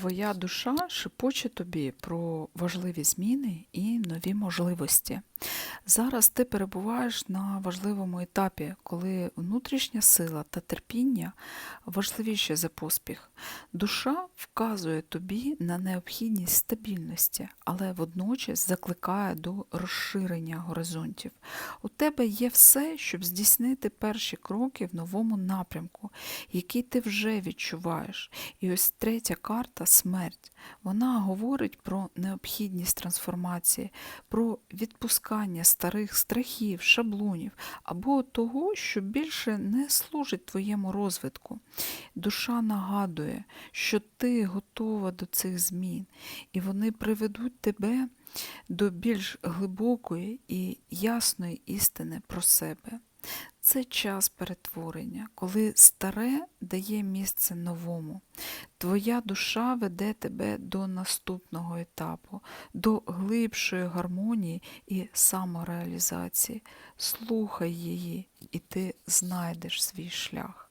Твоя душа шепоче тобі про важливі зміни і нові можливості. Зараз ти перебуваєш на важливому етапі, коли внутрішня сила та терпіння важливіші за поспіх. Душа вказує тобі на необхідність стабільності, але водночас закликає до розширення горизонтів. У тебе є все, щоб здійснити перші кроки в новому напрямку, який ти вже відчуваєш. І ось третя карта смерть. Вона говорить про необхідність трансформації, про відпускання старих страхів, шаблонів або того, що більше не служить твоєму розвитку. Душа нагадує, що ти готова до цих змін, і вони приведуть тебе до більш глибокої і ясної істини про себе. Це час перетворення, коли старе дає місце новому. Твоя душа веде тебе до наступного етапу, до глибшої гармонії і самореалізації. Слухай її, і ти знайдеш свій шлях.